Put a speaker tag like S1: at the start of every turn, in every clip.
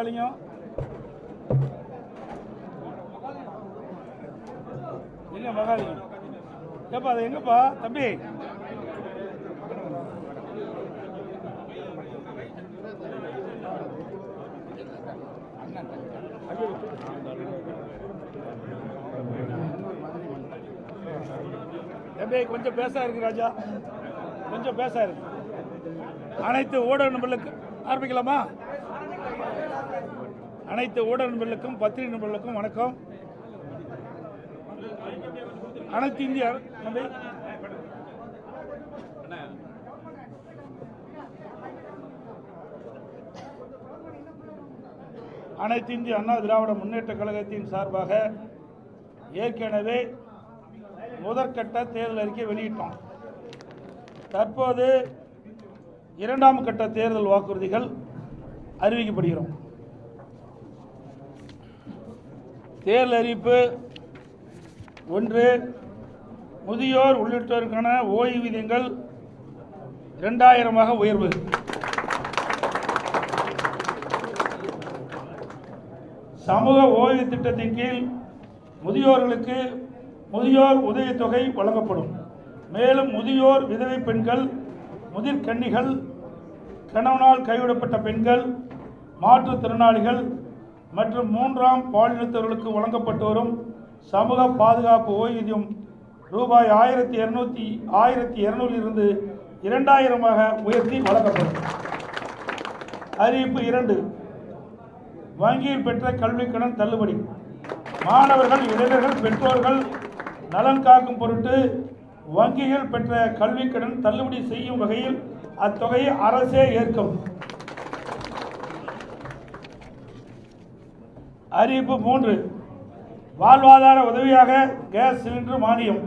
S1: மகாலிங்கம் எங்க மகாலிங்கம்? ஏப்பா அது எங்கப்பா? தம்பி. தம்பி கொஞ்சம் பேச இருக்கு ராஜா. கொஞ்சம் பேச இருக்கு. அனைத்து ஊடக ஆரம்பிக்கலாமா? அனைத்து ஊடக நண்பர்களுக்கும் பத்திரிகை நண்பர்களுக்கும் வணக்கம். அனைத்து இந்திய அனைத்து இந்திய அண்ணா திராவிட முன்னேற்ற கழகத்தின் சார்பாக ஏற்கனவே முதற்கட்ட தேர்தல் அறிக்கை வெளியிட்டோம். தற்போது இரண்டாம் கட்ட தேர்தல் வாக்குறுதிகள் அறிவிக்கப்படுகிறோம். தேர்தல் அறிவிப்பு ஒன்று முதியோர் உள்ளிட்டோருக்கான ஓய்வூதியங்கள் இரண்டாயிரமாக உயர்வு. சமூக ஓய்வு திட்டத்தின் கீழ் முதியோர்களுக்கு முதியோர் உதவித்தொகை வழங்கப்படும். மேலும் முதியோர் விதவை பெண்கள் முதிர்கன்னிகள் கணவனால் கைவிடப்பட்ட பெண்கள் மாற்றுத்திறனாளிகள் மற்றும் மூன்றாம் பாலினத்தவர்களுக்கு வழங்கப்பட்டு வரும் சமூக பாதுகாப்பு ஓய்வூதியம் ரூபாய் ஆயிரத்தி இரநூத்தி ஆயிரத்தி இருநூறிலிருந்து இரண்டாயிரமாக உயர்த்தி வழங்கப்படும். அறிவிப்பு இரண்டு. வங்கியில் பெற்ற கல்விக்கடன் தள்ளுபடி. மாணவர்கள் இளைஞர்கள் பெற்றோர்கள் நலன் காக்கும் பொருட்டு வங்கிகள் பெற்ற கல்விக்கடன் தள்ளுபடி செய்யும் வகையில் அத்தொகையை அரசே ஏற்கும். அறிவிப்பு மூன்று. வாழ்வாதார உதவியாக கேஸ் சிலிண்டர் மானியம்.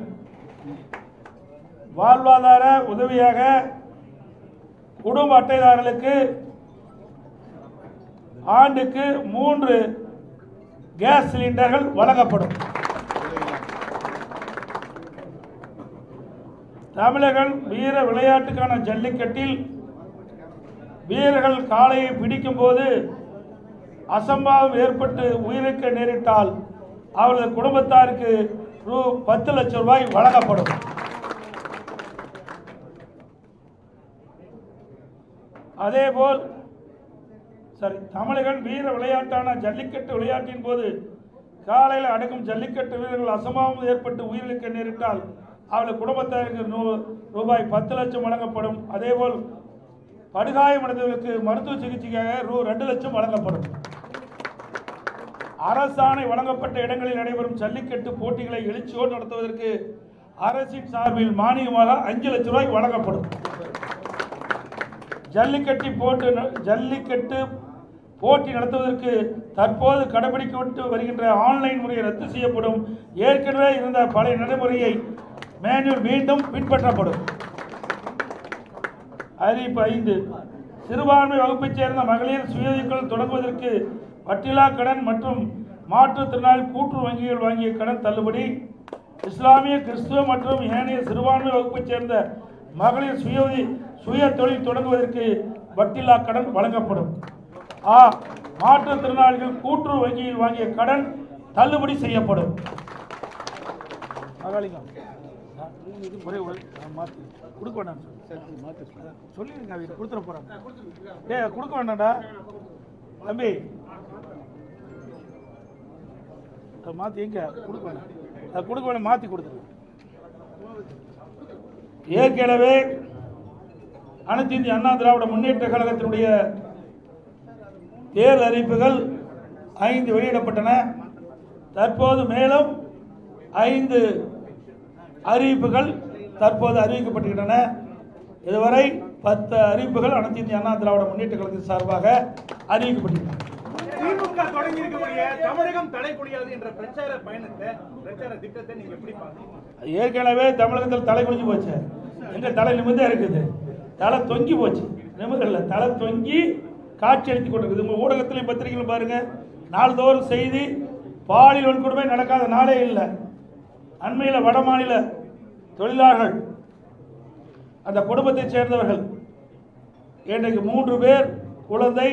S1: வாழ்வாதார உதவியாக குடும்ப அட்டைதாரர்களுக்கு ஆண்டுக்கு மூன்று கேஸ் சிலிண்டர்கள் வழங்கப்படும். தமிழர்கள் வீர விளையாட்டுக்கான ஜல்லிக்கட்டில் வீரர்கள் காளையை பிடிக்கும் போது அசம்பாவம் ஏற்பட்டு உயிரிழக்க நேரிட்டால் அவரது குடும்பத்தாருக்கு ரூ பத்து லட்சம் ரூபாய் வழங்கப்படும். அதேபோல் சரி தமிழகன் வீர விளையாட்டான ஜல்லிக்கட்டு விளையாட்டின் போது காலையில் அடக்கும் ஜல்லிக்கட்டு வீரர்கள் அசம்பாவம் ஏற்பட்டு உயிரிழக்க நேரிட்டால் அவளது குடும்பத்தாருக்கு நூ- ரூபாய் பத்து லட்சம் வழங்கப்படும். அதேபோல் படுகாயமடைந்தவர்களுக்கு மருத்துவ சிகிச்சைக்காக ரூ ரெண்டு லட்சம் வழங்கப்படும். அரசாணை வழங்கப்பட்ட இடங்களில் நடைபெறும் ஜல்லிக்கட்டு போட்டிகளை எழுச்சியோடு நடத்துவதற்கு அரசின் சார்பில் மானியமாக அஞ்சு லட்சம் ரூபாய் வழங்கப்படும். ஜல்லிக்கட்டு போட்டு ஜல்லிக்கட்டு போட்டி நடத்துவதற்கு தற்போது கடைபிடிக்கப்பட்டு வருகின்ற ஆன்லைன் முறையை ரத்து செய்யப்படும். ஏற்கனவே இருந்த பழைய நடைமுறையை மேனுவல் மீண்டும் பின்பற்றப்படும். அறிவிப்பு ஐந்து. சிறுபான்மை வகுப்பைச் சேர்ந்த மகளிர் சுயதிக்குள் தொடங்குவதற்கு வட்டிலா கடன் மற்றும் மாற்றுத்திறனாளி கூட்டு வங்கிகள் வாங்கிய கடன் தள்ளுபடி இஸ்லாமிய கிறிஸ்துவ மற்றும் ஏனைய சிறுபான்மை வகுப்பைச் சேர்ந்த மகளிர் சுய சுய தொழில் தொடங்குவதற்கு வட்டிலா கடன் வழங்கப்படும். ஆ மாற்றுத்திறனாளிகள் கூட்டுறவு வங்கியில் வாங்கிய கடன் தள்ளுபடி செய்யப்படும். கொடுக்க வேண்டாம். சொல்லிடுங்க அவங்க கொடுத்துட போறாங்க ஏ கொடுக்க வேண்டாம்டா. தம்பி. அதை மாற்றி எங்க? கொடுக்க அதை கொடுக்க வேணும் மாற்றி கொடுத்துருங்க. ஏற்கனவே அனைத்து இந்திய அண்ணா திராவிட முன்னேற்ற கழகத்தினுடைய தேர்தல் அறிவிப்புகள் ஐந்து வெளியிடப்பட்டன. தற்போது மேலும் ஐந்து அறிவிப்புகள் தற்போது அறிவிக்கப்பட்டுகின்றன. இதுவரை பத்து அறிவிப்புகள் அனைத்து இந்திய அண்ணா திராவிட முன்னேற்ற கழகத்தின் சார்பாக அறிவிக்கப்பட்டுள்ளன
S2: திமுக தொடங்கி இருக்கக்கூடிய தமிழகம் தலைக்குடியாது என்ற பிரச்சார பயணத்தை பிரச்சார திட்டத்தை நீங்க எப்படி பாக்குறீங்க
S1: ஏற்கனவே தமிழகத்தில் தலை குனிஞ்சு போச்சு. எங்க தலை நிமிர்ந்தே இருக்குது. தலை தொங்கி போச்சு. நிமிர்ல தலை தொங்கி காட்சி அளித்து கொண்டிருக்குது. உங்க ஊடகத்திலையும் பத்திரிகையிலும் பாருங்க. நாள்தோறும் செய்தி பாலியல் வன்கொடுமை நடக்காத நாளே இல்லை. அண்மையில் வட மாநில தொழிலாளர்கள் அந்த குடும்பத்தைச் சேர்ந்தவர்கள் இன்றைக்கு மூன்று பேர் குழந்தை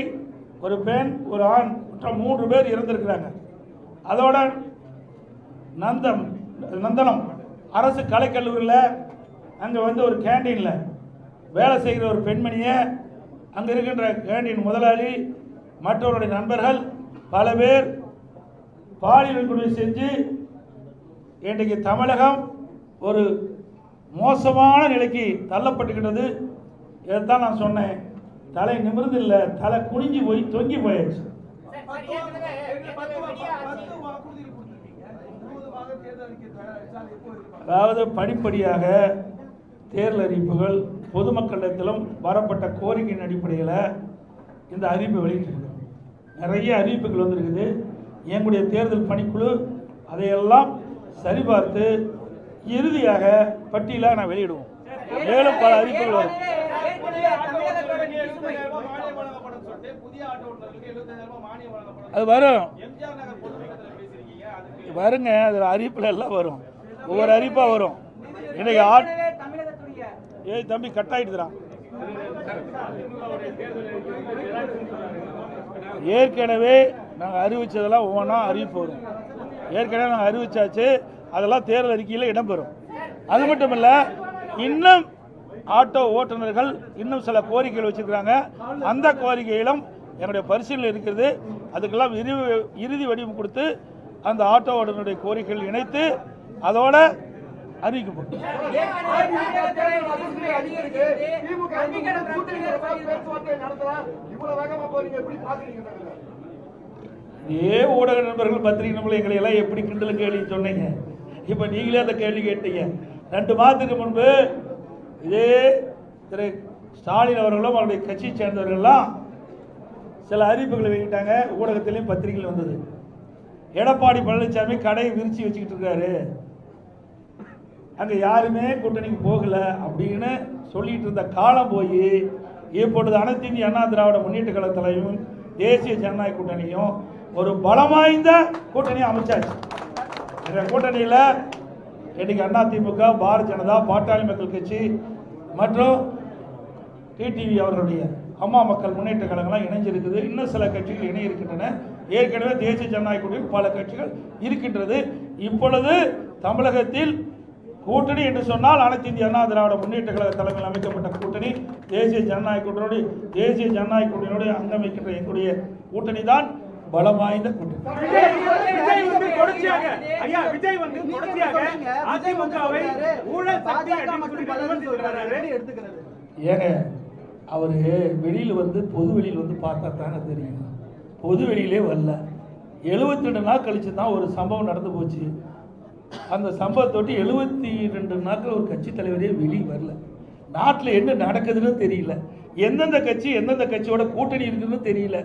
S1: ஒரு பெண் ஒரு ஆண் மற்ற மூன்று பேர் இறந்திருக்கிறாங்க அதோட நந்தம் நந்தனம் அரசு கலைக்கல்லூரியில் அங்கே வந்து ஒரு கேண்டீனில் வேலை செய்கிற ஒரு பெண்மணியை அங்கே இருக்கின்ற கேண்டீன் முதலாளி மற்றவருடைய நண்பர்கள் பல பேர் பாலியல் வன்கொடுமை செஞ்சு இன்றைக்கு தமிழகம் ஒரு மோசமான நிலைக்கு தள்ளப்பட்டுக்கின்றது இதைத்தான் நான் சொன்னேன். தலை நிமிர்ந்து இல்லை தலை குனிஞ்சு போய் தொங்கி போயாச்சு. அதாவது படிப்படியாக தேர்தல் அறிவிப்புகள் பொதுமக்களிடத்திலும் வரப்பட்ட கோரிக்கையின் அடிப்படையில் இந்த அறிவிப்பை வெளியிட்டிருக்கோம் நிறைய அறிவிப்புகள் வந்திருக்குது. எங்களுடைய தேர்தல் பணிக்குழு அதையெல்லாம் சரிபார்த்து இறுதியாக பட்டியலாக நான் வெளியிடுவோம். மேலும் பல அறிவிப்புகள் வரும். அது வரும். வருங்க. அதில் அறிவிப்பில் எல்லாம் வரும். ஒவ்வொரு அறிவிப்பாக வரும். இன்னைக்கு ஆட் ஏய் தம்பி கட் ஆயிடுதுறான் ஏற்கனவே நாங்கள் அறிவிச்சதெல்லாம் ஒவ்வொன்றா அறிவிப்பு வரும். ஏற்கனவே நாங்கள் அறிவிச்சாச்சு. அதெல்லாம் தேர்தல் அறிக்கையில் இடம்பெறும் அது மட்டும் இல்லை இன்னும் ஆட்டோ ஓட்டுநர்கள் இன்னும் சில கோரிக்கைகள் வச்சிருக்கிறாங்க. அந்த கோரிக்கையிலும் என்னுடைய பரிசீலனை இருக்கிறது. அதுக்கெல்லாம் இறுதி இறுதி வடிவம் கொடுத்து அந்த ஆட்டோ ஓட்டுநருடைய கோரிக்கைகள் இணைத்து அதோட அறிவிக்கப்படும். ஏ ஊடக நண்பர்கள் பத்திரிகை நண்பர்கள் எங்களை எல்லாம் எப்படி கிண்டல் கேள்வி சொன்னீங்க? இப்போ நீங்களே அந்த கேள்வி கேட்டீங்க. ரெண்டு மாதத்துக்கு முன்பு இதே திரு ஸ்டாலின் அவர்களும் அவருடைய கட்சியை சேர்ந்தவர்கள்லாம் சில அறிவிப்புகளை வெளியிட்டாங்க. ஊடகத்திலையும் பத்திரிகையில் வந்தது. எடப்பாடி பழனிசாமி கடையை விரிச்சு வச்சுக்கிட்டு இருக்காரு. அங்கே யாருமே கூட்டணிக்கு போகல அப்படின்னு சொல்லிட்டு இருந்த காலம் போய் இப்பொழுது அனைத்து இந்திய அண்ணா திராவிட முன்னேற்ற கழகத்திலையும் தேசிய ஜனநாயக கூட்டணியும் ஒரு பலம் வாய்ந்த கூட்டணியை அமைச்சாச்சு. இந்த கூட்டணியில் இன்னைக்கு அண்ணா திமுக பாரதிய ஜனதா பாட்டாளி மக்கள் கட்சி மற்றும் டிடிவி அவர்களுடைய அம்மா மக்கள் முன்னேற்ற கழகம்லாம் இணைஞ்சிருக்குது. இன்னும் சில கட்சிகள் இணை இருக்கின்றன ஏற்கனவே தேசிய ஜனநாயக கூட்டணியில் பல கட்சிகள் இருக்கின்றது. இப்பொழுது தமிழகத்தில் கூட்டணி என்று சொன்னால் அனைத்து இந்திய அண்ணா திராவிட முன்னேற்ற கழக தலைமையில் அமைக்கப்பட்ட கூட்டணி தேசிய ஜனநாயக கூட்டணியோடு தேசிய ஜனநாயக கூட்டணியோடு அங்கமைக்கின்ற எங்களுடைய கூட்டணி தான் பலம் வாய்ந்த
S3: எடுத்துக்கிறது?
S1: ஏங்க அவர் வெளியில் வந்து பொது வெளியில் வந்து பார்த்தா தாங்க தெரியும். பொது வெளியிலே வரல. 72 ரெண்டு நாள் கழிச்சு தான் ஒரு சம்பவம் நடந்து போச்சு. அந்த சம்பவத்தொட்டி எழுபத்தி ரெண்டு நாட்கள் ஒரு கட்சி தலைவரே வெளியே வரல. நாட்டில் என்ன நடக்குதுன்னு தெரியல. எந்தெந்த கட்சி எந்தெந்த கட்சியோட கூட்டணி இருக்குன்னு தெரியல.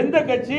S1: எந்த கட்சி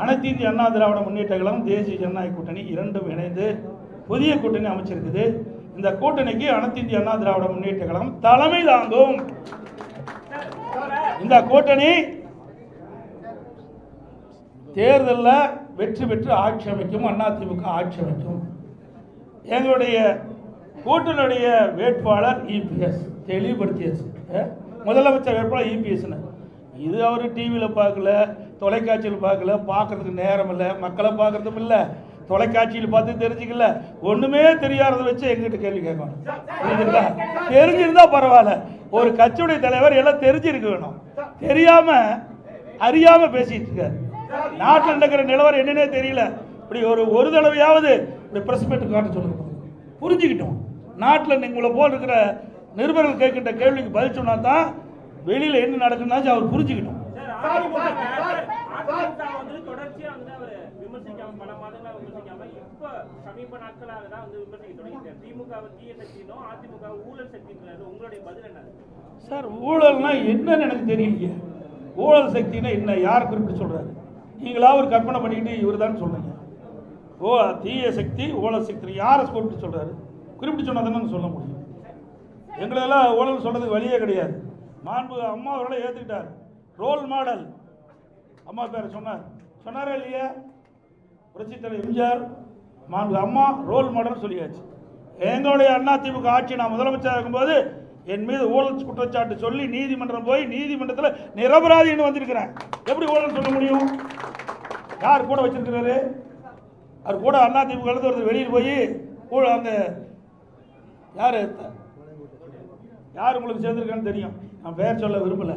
S1: அனைத்து இந்திய அண்ணா திராவிட முன்னேற்ற கழகம் தேசிய ஜனநாயக கூட்டணி இரண்டும் இணைந்து புதிய கூட்டணி அமைச்சிருக்குது. இந்த கூட்டணிக்கு அனைத்து இந்திய அண்ணா திராவிட முன்னேற்ற கழகம் தலைமை தாங்கும். இந்த கூட்டணி தேர்தலில் வெற்றி பெற்று ஆட்சி அமைக்கும் அதிமுக ஆட்சி அமைக்கும். எங்களுடைய கூட்டணியுடைய வேட்பாளர் இபிஎஸ் தெளிவுபடுத்தியாச்சு. முதலமைச்சர் வேட்பாளர் இபிஎஸ்னு. இது அவர் டிவியில் பார்க்கல. தொலைக்காட்சியில் பார்க்கல பார்க்கறதுக்கு நேரம் இல்லை மக்களை பார்க்கறதும் இல்லை. தொலைக்காட்சியில் பார்த்து தெரிஞ்சுக்கல. ஒன்றுமே தெரியாததை வச்சு எங்கிட்ட கேள்வி கேட்கணும். புரியுதுங்களா தெரிஞ்சிருந்தா பரவாயில்ல. ஒரு கட்சியுடைய தலைவர் எல்லாம் தெரிஞ்சிருக்க வேணும். தெரியாம அறியாம பேசிட்டு இருக்காரு. நாட்டில் நடக்கிற நிலவரம் என்னன்னே தெரியல. இப்படி ஒரு ஒரு தடவையாவது இப்படி பிரஸ் மீட் காட்ட சொல்லுங்க. புரிஞ்சுக்கிட்டோம். நாட்டில் உங்களை போல் இருக்கிற நிருபர்கள் கேட்கின்ற கேள்விக்கு பதில் சொன்னா தான் வெளியில் என்ன நடக்குதுன்னா அவர் புரிஞ்சுக்கிட்டோம்.
S4: வந்து தொடர்ச்சியா வந்து அவர் விமர்சிக்காம பல மாதங்களா விமர்சிக்காம இப்ப சமீப நாட்களாக தான் வந்து விமர்சிக்க தொடங்கிட்டார். திமுக தீய சக்தினும் அதிமுக ஊழல் சக்தின்றாரு உங்களுடைய பதில் என்ன?
S1: சார் ஊழல்னா என்னன்னு எனக்கு தெரியலையே. ஊழல் சக்தினா என்ன? யார் குறிப்பிட்டு சொல்றாரு? நீங்களா ஒரு கற்பனை பண்ணிக்கிட்டு இவர் தான் சொல்றீங்க ஓ தீய சக்தி ஊழல் சக்தி யாரை கூப்பிட்டு சொல்றாரு? குறிப்பிட்டு சொன்னா தானே சொல்ல முடியும். எங்களெல்லாம் ஊழல் சொல்றதுக்கு வழியே கிடையாது. மாண்பு அம்மா அவர்களை ஏற்றுக்கிட்டார் ரோல் மாடல் அம்மா பேர் சொன்னார். சொன்னாரா இல்லையா? புரட்சி தலைவர் எம்ஜிஆர் மாண்பு அம்மா ரோல் மாடல் சொல்லியாச்சு. எங்களுடைய அண்ணா திமுக ஆட்சி நான் முதலமைச்சராக இருக்கும்போது என் மீது ஊழல் குற்றச்சாட்டு சொல்லி நீதிமன்றம் போய் நீதிமன்றத்தில் நிரபராதின்னு வந்திருக்கிறேன். எப்படி ஊழல் சொல்ல முடியும்? யார் கூட வச்சிருக்கிறாரு? அவர் கூட அண்ணா திமுக ஒருத்தர் வெளியில் போய் கூட அந்த யார்? யார் உங்களுக்கு சேர்ந்துருக்கான்னு தெரியும். நான் பெயர் சொல்ல விரும்பலை.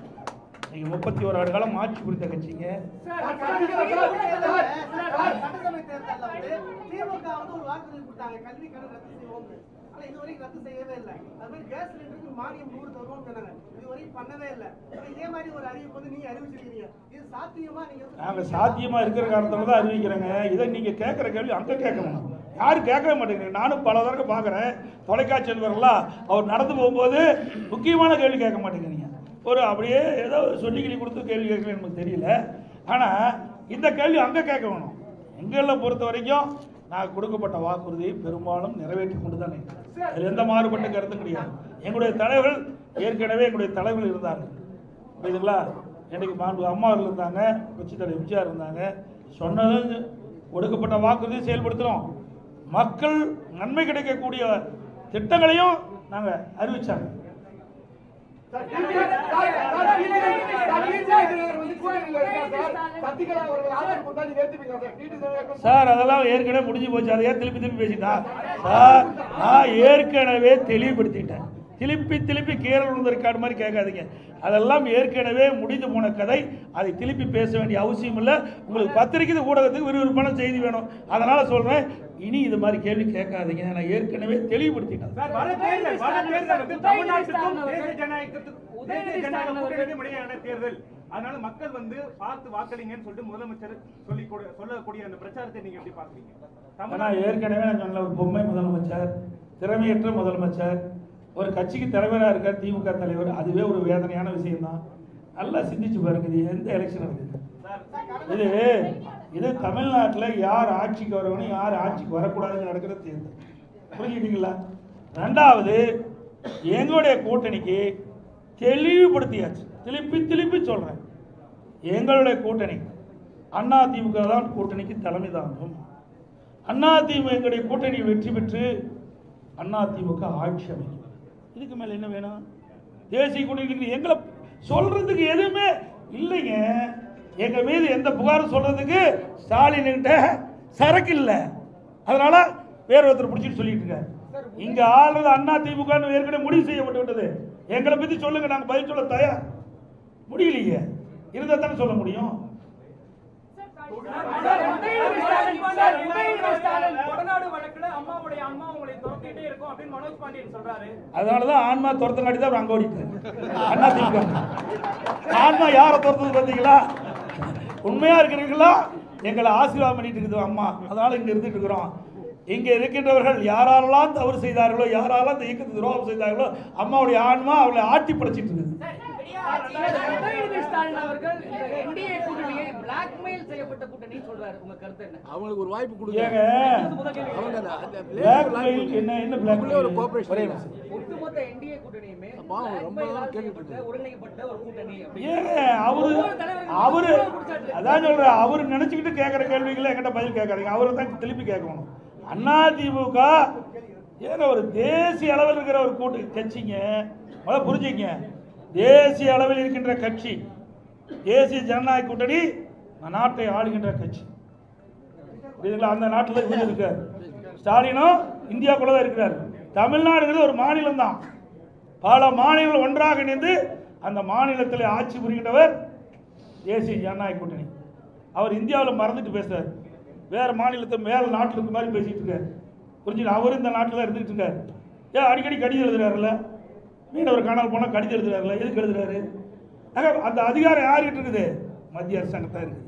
S1: நீங்கள் முப்பத்தி ஒரு ஆண்டு காலம் ஆட்சி புரிந்த கட்சிங்க
S5: நீங்க சாத்தியமா நீங்க வந்து-
S1: நாங்கள் சாத்தியமாக இருக்கிற காரணத்தில் தான் அறிவிக்கிறேங்க இதை நீங்கள் கேட்குற கேள்வி அங்கே கேட்கணும் யாரும் கேட்கவே மாட்டேங்கிறீங்க நானும் பல தடவை பார்க்குறேன் தொலைக்காட்சி நண்பர்கள்லாம் அவர் நடந்து போகும்போது முக்கியமான கேள்வி கேட்க மாட்டேங்கிறீங்க ஒரு அப்படியே ஏதோ சொல்லிக்கிளி கொடுத்து கேள்வி கேட்கல நமக்கு தெரியல. ஆனால் இந்த கேள்வி அங்கே கேட்க வேணும் எங்களை பொறுத்த வரைக்கும் நான் கொடுக்கப்பட்ட வாக்குறுதியை பெரும்பாலும் நிறைவேற்றி கொண்டு தான் அதில் எந்த மாறுபட்ட கருத்தும் கிடையாது. எங்களுடைய தலைவர்கள் ஏற்கனவே எங்களுடைய தலைவர்கள் இருந்தாங்க. புரியுதுங்களா? எனக்கு மாண்பு அம்மா இருந்தாங்க கட்சி தலைவர் எம்ஜிஆர் இருந்தாங்க சொன்னது கொடுக்கப்பட்ட வாக்குறுதியை செயல்படுத்துகிறோம் மக்கள் நன்மை கிடைக்கக்கூடிய திட்டங்களையும் நாங்கள் அறிவிச்சாங்க.
S3: சார்,
S1: அதெல்லாம் ஏற்கனவே முடிஞ்சு போச்சு. அதை திருப்பி திருப்பி பேசிட்டா? சார் நான் ஏற்கனவே தெளிவுபடுத்திட்டேன். திருப்பி திருப்பி கீழே விழுந்த ரெக்கார்டு மாதிரி கேட்காதீங்க. அதெல்லாம் ஏற்கனவே முடிந்து போன கதை. அதை திருப்பி பேச வேண்டிய அவசியம் இல்லை. உங்களுக்கு பத்திரிக்கை ஊடகத்துக்கு விறுவிறுப்பான செய்தி வேணும். அதனால் சொல்கிறேன் இனி இது மாதிரி கேள்வி கேட்காதீங்க. நான் ஏற்கனவே தெளிவுபடுத்திட்டேன்.
S2: தேர்தல் அதனால மக்கள் வந்து பார்த்து வாக்களிங்கன்னு சொல்லிட்டு முதலமைச்சர் சொல்லி கொடு- சொல்லக்கூடிய அந்த பிரச்சாரத்தை நீங்க எப்படி பாக்குறீங்க தமிழ்நாடு
S1: ஏற்கனவே நான் சொன்ன ஒரு பொம்மை முதலமைச்சர் திறமையற்ற முதலமைச்சர் ஒரு கட்சிக்கு தலைவராக இருக்கார் திமுக தலைவர் அதுவே ஒரு வேதனையான விஷயம்தான். நல்லா சிந்திச்சு பாருங்க இது எந்த எலெக்ஷன் இருக்குது இது இது தமிழ்நாட்டில் யார் ஆட்சிக்கு வரணும் யார் ஆட்சிக்கு வரக்கூடாதுன்னு நடக்கிற தேர்தல். புரிஞ்சுக்கிட்டீங்களா? ரெண்டாவது எங்களுடைய கூட்டணிக்கு தெளிவுபடுத்தியாச்சு. திருப்பி திருப்பி சொல்கிறேன் எங்களுடைய கூட்டணி அண்ணா திமுக தான் கூட்டணிக்கு தலைமை தாங்கும். அண்ணா திமுக எங்களுடைய கூட்டணி வெற்றி பெற்று அண்ணா திமுக ஆட்சி அமைக்கும். இதுக்கு மேலே என்ன வேணும்? தேசிய கூட்டணி எங்களை சொல்றதுக்கு எதுவுமே இல்லைங்க. எங்க மீது எந்த புகாரும் சொல்றதுக்கு ஸ்டாலின் கிட்ட சரக்கு இல்லை. அதனால வேற ஒருத்தர் பிடிச்சிட்டு சொல்லிட்டு இருக்காரு. இங்க ஆளுறது அண்ணா திமுக ஏற்கனவே முடிவு செய்யப்பட்டு விட்டது. எங்களை பத்தி சொல்லுங்க நாங்க பதில் சொல்ல தயார். முடியலையே. இருந்தா தானே சொல்ல முடியும். அதனாலதான் ஆன்மா துரத்தங்காட்டி தான் அங்க ஓடிட்டாரு அண்ணா திமுக. ஆன்மா யாரை துரத்துது பார்த்தீங்களா உண்மையா இருக்கிறீர்களா? எங்களை ஆசீர்வாதம் பண்ணிட்டு இருக்குது அம்மா. அதனால இங்க இருந்துட்டு இருக்கிறோம். இங்க இருக்கின்றவர்கள் யாரெல்லாம் தவறு செய்தார்களோ யாரெல்லாம் இந்த இயக்கத்துக்கு துரோகம் செய்தார்களோ அம்மாவுடைய ஆன்மா அவளை ஆட்டி படைச்சிட்டு இருக்குது
S6: பிளாக்மெயில் செய்யப்பட்ட கூட்டணி சொல்றாரு. உங்க கருத்து என்ன?
S7: அவங்களுக்கு ஒரு வாய்ப்பு கொடுங்க. அவங்க
S1: என்ன என்ன பிளாக்மெயில் ஒரே. நிமிஷம்.
S6: ஒட்டுமொத்த என்டிஏ கூட்டணியுமே
S7: ரொம்ப நாள்
S6: செய்யப்பட்ட ஒருங்கிணைக்கப்பட்ட ஒரு கூட்டணி.
S1: ஏங்க அவரு அவரு அதான் சொல்றேன் அவரு நினைச்சுக்கிட்டு கேட்குற கேள்விகளை என்கிட்ட பதில் கேட்காதீங்க. அவரை தான் திருப்பி கேட்கணும். அண்ணா திமுக ஏங்க ஒரு தேசிய அளவில் இருக்கிற ஒரு கூட்டு கட்சிங்க. முதல்ல புரிஞ்சுங்க. தேசிய அளவில் இருக்கின்ற கட்சி தேசிய ஜனநாயக கூட்டணி நாட்டை ஆளுகின்ற கட்சி. புரியுதுங்களா அந்த நாட்டில் இவர் இருக்கார். ஸ்டாலினும் இந்தியாக்குள்ள தான் இருக்கிறார். தமிழ்நாடுங்கிறது ஒரு மாநிலம் தான் பல மாநிலங்கள் ஒன்றாக இணைந்து அந்த மாநிலத்தில் ஆட்சி புரிகின்றவர் தேசிய ஜனநாயக கூட்டணி. அவர் இந்தியாவில் மறந்துட்டு பேசுறார். வேறு மாநிலத்தை மேலே நாட்டில் இருக்க மாதிரி பேசிட்டு இருக்காரு. புரிஞ்சுங்க அவர் இந்த நாட்டில் தான் இருந்துகிட்டு இருக்கார். ஏன் அடிக்கடி கடிதம் எழுதுறாருல்ல? மீனவர் காணால் போனால் கடிதம் எழுதுறாருல்ல? எதுக்கு எழுதுறாரு? அந்த அதிகாரம் யார்கிட்ட இருக்குது? மத்திய அரசாங்கத்தான் இருக்குது.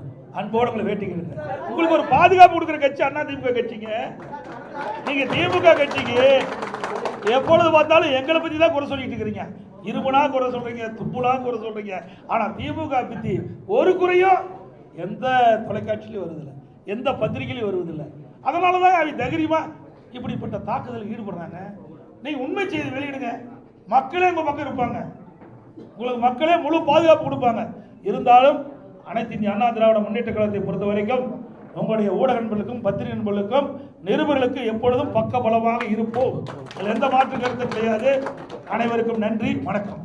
S1: அன்போடு உங்களை வேட்டிக்கிறது உங்களுக்கு ஒரு பாதுகாப்பு கொடுக்குற கட்சி அண்ணா திமுக கட்சிங்க. நீங்க திமுக கட்சிக்கு எப்பொழுது பார்த்தாலும் எங்களை பத்தி தான் குறை சொல்லிட்டு இருக்கிறீங்க. இருமுனா குறை சொல்றீங்க துப்புலா குறை சொல்றீங்க. ஆனா திமுக பத்தி ஒரு குறையும் எந்த தொலைக்காட்சியிலும் வருதில்லை எந்த பத்திரிகையிலும் வருவதில்லை. அதனால தான் அவங்க தைரியமா இப்படிப்பட்ட தாக்குதல் ஈடுபடுறாங்க. நீங்க உண்மை செய்தி வெளியிடுங்க. மக்களே உங்க பக்கம் இருப்பாங்க. உங்களுக்கு மக்களே முழு பாதுகாப்பு கொடுப்பாங்க. இருந்தாலும் அனைத்து இந்திய அண்ணா திராவிட முன்னேற்ற கழகத்தை பொறுத்த வரைக்கும் உங்களுடைய ஊடக நண்பர்களுக்கும் பத்திரிகை நண்பர்களுக்கும் நிருபர்களுக்கு எப்பொழுதும் பக்க பலமாக இருப்போம். அதில் எந்த மாற்று கருத்தும் கிடையாது. அனைவருக்கும் நன்றி. வணக்கம்.